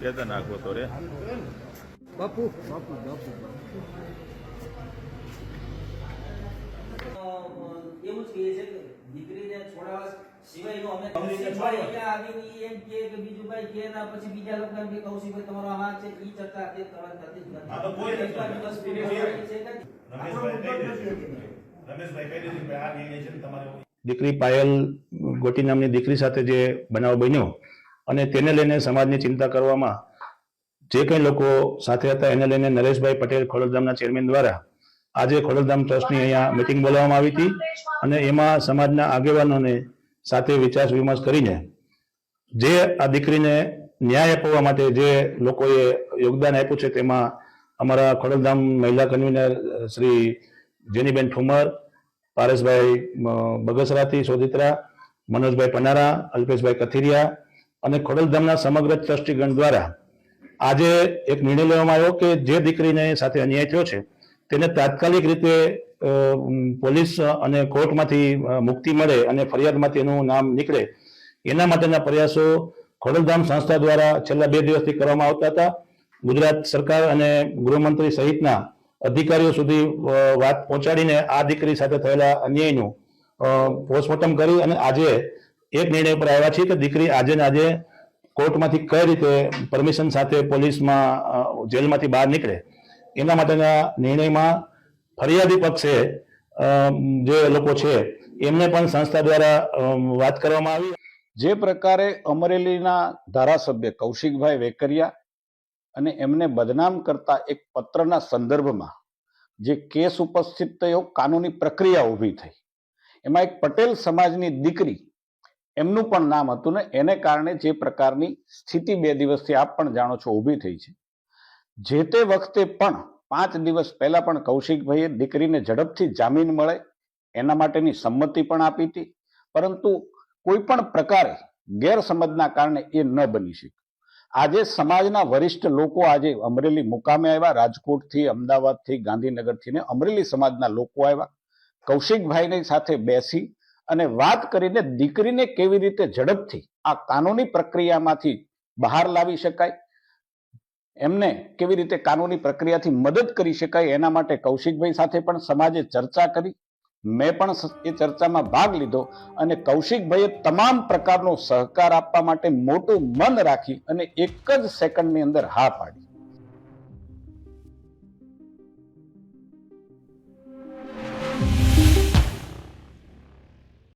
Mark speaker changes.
Speaker 1: કેતા નાખવો તો રે
Speaker 2: બાપુ બાપુ બાપુ
Speaker 3: એવું જ કહીએ છે કે દીકરીને છોડાવવા સિવાયનો અમે દીકરીને છોડી અહીંયા આવીને ઈ એમ કહે કે બીજું ભાઈ કે ના પછી બીજા લોકો એમ કે કૌશિકભાઈ તમારો આ છે ઈ ચર્ચા તે કરવા થતી જ નથી.
Speaker 4: આ તો કોઈ નથી.
Speaker 3: એકવાર દિવસ પૂરો
Speaker 4: રમેશભાઈ. કહી કહી આ નિર્ણય છે તમારે
Speaker 5: દીકરી પાયલ ગોટી નામની દીકરી સાથે જે બનાવ બન્યો અને તેને લઈને સમાજની ચિંતા કરવામાં જે કંઈ લોકો સાથે હતા એને લઈને નરેશભાઈ પટેલ ખોડલધામના ચેરમેન દ્વારા આજે ખોડલધામ ટ્રસ્ટની અહીંયા મિટિંગ બોલાવવામાં આવી હતી અને એમાં સમાજના આગેવાનોને સાથે વિચાર વિમર્શ કરીને જે આ દીકરીને ન્યાય અપાવવા માટે જે લોકોએ યોગદાન આપ્યું છે તેમાં અમારા ખોડલધામ મહિલા કન્વીનર શ્રી જેનીબેન ઠુમર પારેશભાઈ બગસરાથી સોદિત્રા મનોજભાઈ પનારા, અલ્પેશભાઈ કથિરિયા અને ખોડલધામના સમગ્ર ટ્રસ્ટીગણ દ્વારા આજે એક નિર્ણય લેવામાં આવ્યો કે જે દીકરીને સાથે અન્યાય થયો છે, તેને તાત્કાલિક રીતે પોલીસ અને કોર્ટમાંથી મુક્તિ મળે અને ફરિયાદમાંથી એનું નામ નીકળે, એના માટેના પ્રયાસો ખોડલધામ સંસ્થા દ્વારા છેલ્લા બે દિવસથી કરવામાં આવતા હતા. ગુજરાત સરકાર અને ગૃહમંત્રી સહિતના અધિકારીઓ સુધી વાત પહોંચાડીને આ દીકરી સાથે થયેલા અન્યાયનું પોસ્ટમોર્ટમ કરી અને આજે એક નિર્ણય પર આવ્યા છીએ કે દીકરી આજે ને આજે કોર્ટમાંથી કઈ રીતે પરમિશન સાથે પોલીસમાં જેલમાંથી બહાર નીકળે. એના માટેના નિર્ણયમાં ફરિયાદી પક્ષે જે લોકો છે, એમને પણ સંસ્થા દ્વારા વાત કરવામાં આવી.
Speaker 6: જે પ્રકારે અમરેલીના ધારાસભ્ય કૌશિકભાઈ વેકરિયા અને એમને બદનામ કરતા એક પત્રના સંદર્ભમાં જે કેસ ઉપસ્થિત થયો, કાનૂની પ્રક્રિયા ઊભી થઈ. એમાં એક પટેલ સમાજની દીકરી, એમનું પણ નામ હતું ને, એને કારણે જે પ્રકારની સ્થિતિ બે દિવસથી આપ પણ જાણો છો ઊભી થઈ છે. જે તે વખતે પણ પાંચ દિવસ પહેલા પણ કૌશિકભાઈએ દીકરીને ઝડપથી જામીન મળે, એના માટેની સંમતિ પણ આપી હતી. પરંતુ કોઈ પણ પ્રકારે ગેરસમજના કારણે એ ન બની શક્યું. આજે સમાજના વરિષ્ઠ લોકો આજે અમરેલી મુકામે આવ્યા, રાજકોટથી, અમદાવાદથી ગાંધીનગરથી ને અમરેલી સમાજના લોકો આવ્યા. કૌશિકભાઈની સાથે બેસી અને વાત કરીને દીકરીને કેવી રીતે ઝડપથી આ કાનૂની પ્રક્રિયામાંથી બહાર લાવી શકાય, એમને કેવી રીતે કાનૂની પ્રક્રિયાથી મદદ કરી શકાય એના માટે કૌશિકભાઈ સાથે પણ સમાજે ચર્ચા કરી. મેં પણ એ ચર્ચામાં ભાગ લીધો અને કૌશિકભાઈએ તમામ પ્રકારનો સહકાર આપવા માટે મોટું મન રાખી અને એક જ સેકન્ડની અંદર હા પાડી.